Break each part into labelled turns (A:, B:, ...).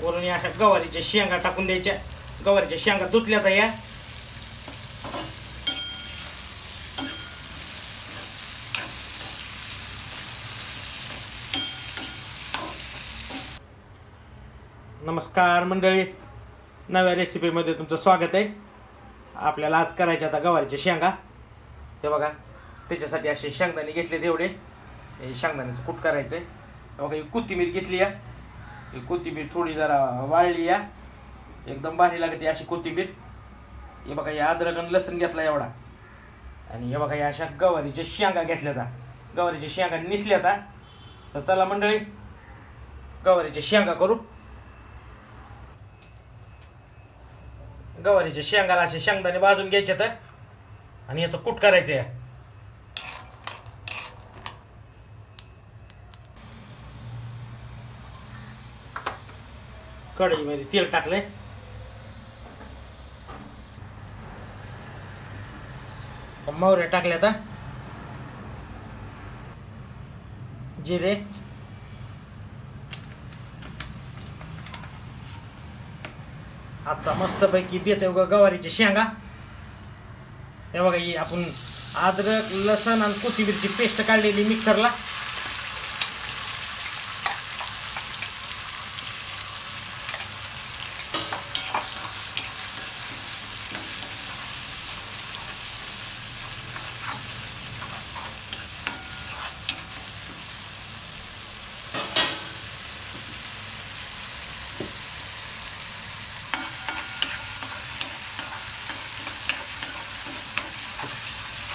A: वरून या अशा गवारीच्या शेंगा टाकून द्यायच्या. गवारीच्या शेंगा धुतल्या तर या. नमस्कार मंडळी. नव्या रेसिपीमध्ये तुमचं स्वागत आहे. आपल्याला आज करायचे आता गवारीच्या शेंगा. हे बघा त्याच्यासाठी असे शेंगदाणे घेतले तेवढे हे शेंगदाण्याचं कूट करायचं आहे बघा ही कोथिंबीर घेतली या. ही कोथिंबीर थोडी जरा वाळली या. एकदम भारी लागते अशी कोथिंबीर. हे बघा या अद्रक आणि लसूण घेतला एवढा. आणि हे बघा या अशा गवारीच्या शेंगा घेतल्या आता गवारीच्या शेंगा निसल्या आता तर चला मंडळी गवारीच्या शेंगा करू. गवारीच्या शेंगाला असे शेंगदाणे भाजून घ्यायचे तर आणि याचं कूट करायचं आहे कढईमध्ये तेल टाकलंय. मोहऱ्या टाकल्या आता जिरे. आजचा मस्तपैकी देते आहे बघा शेंगा. हे बघा आपण अद्रक लसण आणि कोथिंबीरची पेस्ट काढलेली मिक्सरला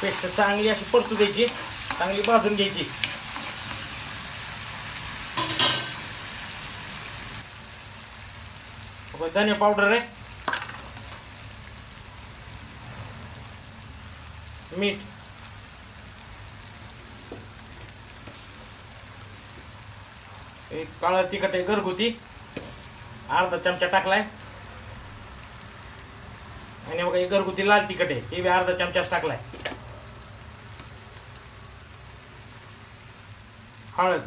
A: पेस्ट चांगली अशी परतू द्यायची चांगली भाजून घ्यायची. बघा, धने पावडर आहे. मीठ. एक काळा तिखट आहे घरगुती. अर्धा चमचा टाकलाय. आणि बघा हे घरगुती लाल तिखट आहे ते बी अर्धा चमचाच टाकलाय. हळद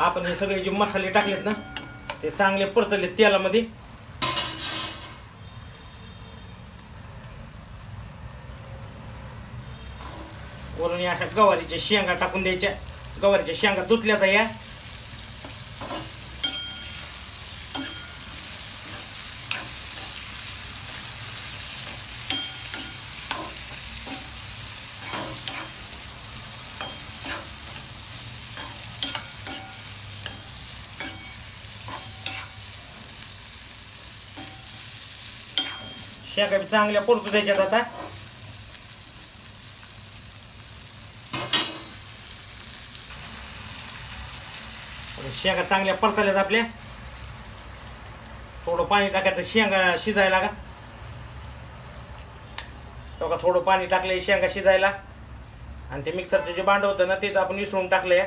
A: आपण हे सगळे जे मसाले टाकलेत ना ते चांगले परतले तेलामध्ये. वरून या अशा गवारीच्या शेंगा टाकून द्यायच्या. गवारीच्या शेंगा धुतल्या तर या शेंगा बी चांगल्या परतू द्यायच्यात आता. शेंगा चांगल्या परताल्यात आपल्या. थोडं पाणी टाकायचं शेंगा शिजायला का का थोडं पाणी टाकलंय शेंगा शिजायला. आणि ते मिक्सरचं जे भांड होतं ना तेच आपण विसरून टाकलंय.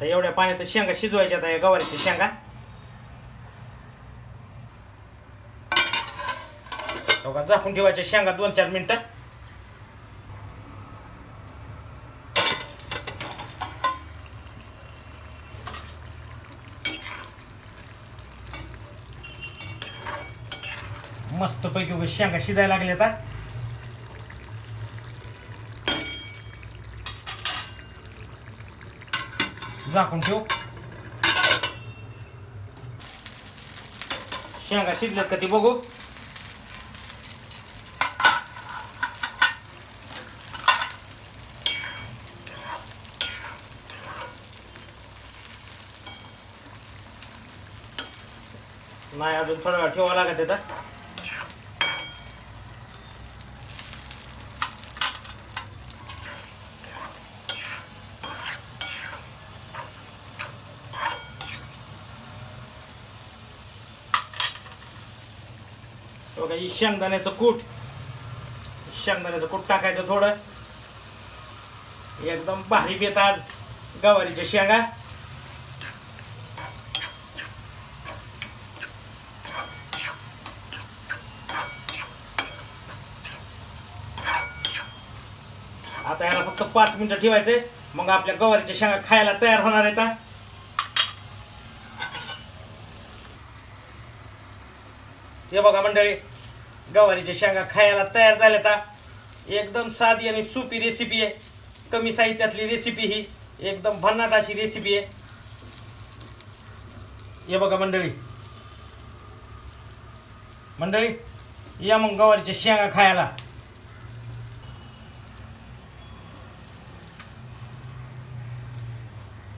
A: आता एवढ्या पाण्यात शेंगा शिजवायच्या आता या गवारीच्या शेंगा. बघा झाकून ठेवायच्या शेंगा दोन चार मिनिटं. मस्त पैकी शेंगा शिजायला लागले आता झाकून ठेवू शेंगा शिजल्यात का ती बघू नाही अजून थोडा वेळ ठेवावं लागत येतात बघा ही शेंगदाण्याचं कूट. शेंगदाण्याचं कूट टाकायचं थोडं. एकदम भारी बेत आज. गवारीच्या शेंगा. आता याला फक्त पाच मिनिटं ठेवायचंय. मग आपल्या गवारीच्या शेंगा खायला तयार होणार आहेत हे बघा मंडळी गवारीच्या शेंगा खायला तयार झाल्यात आता एकदम साधी आणि सोपी रेसिपी आहे. कमी साहित्यातली रेसिपी ही. एकदम भन्नाट अशी रेसिपी आहे. हे बघा मंडळी. मंडळी या मग गवारीच्या शेंगा खायला.